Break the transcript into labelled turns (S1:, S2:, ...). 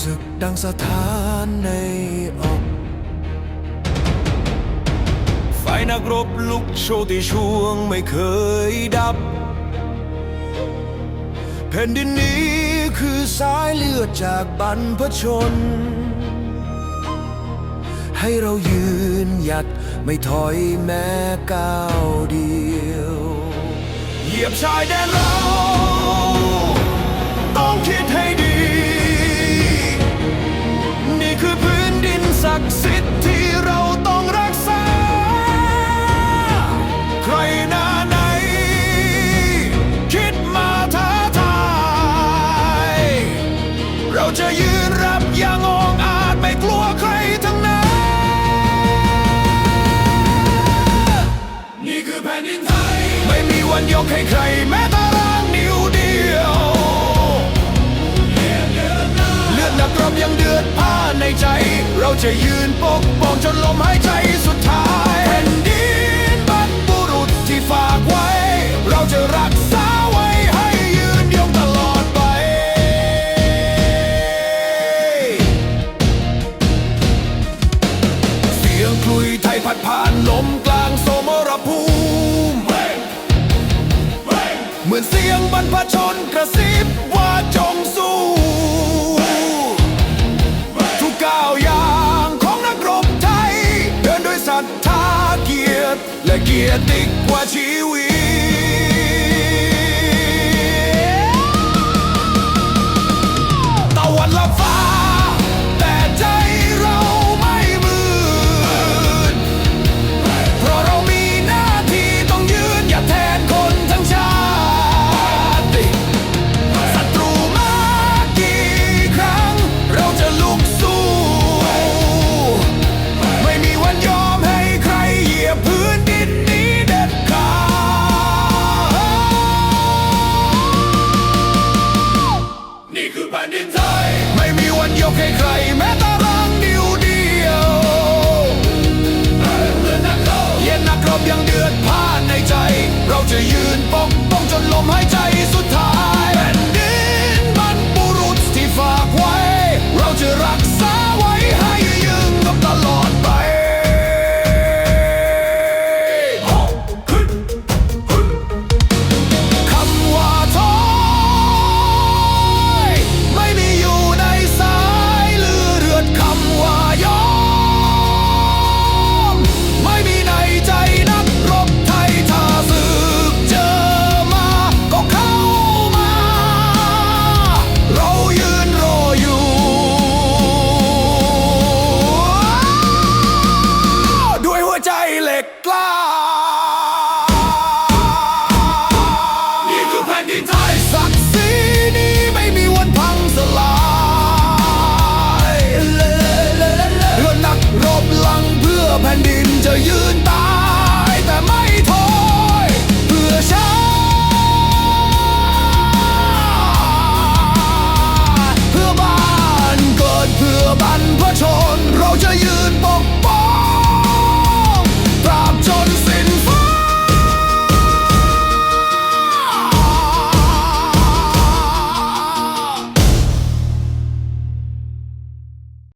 S1: ศึกดังสถานในอกไฟนักรบลุกโชติช่วงไม่เคยดับ แผ่นดินนี้คือสายเลือดจากบรรพชน ให้เรายืนหยัดไม่ถอยแม้ก้าวเดียว เหยียบชายแดนเรา มีวันยกให้ใครแม้แต่ร่างนิ้วเดียวเลือดนักรบยังเดือดผ้าในใจ เราจะยืนปกป้องจนลมหายใจสุดท้ายแผ่นดินบรรพบุรุษที่ฝากไว้ เราจะรักษาไว้ให้ยืนยงตลอดไป เสียงคลุยไทยพัดผ่านลมกล มือนเสียงบรรพชนกระซิบว่าจงสู้ทุกก้าวอย่างของนักรบไทย เดินด้วยศรัทธาเกียรติและเกียรติกว่าชีวิต คือแผ่นดินไทย ไม่มีวันยกให้ใคร แม้แต่ร่างนิ้วเดียวเย็นนักรบยังเดือดพ่านในใจ เราจะยืนปกป้องจนลมหายใจสุดท้า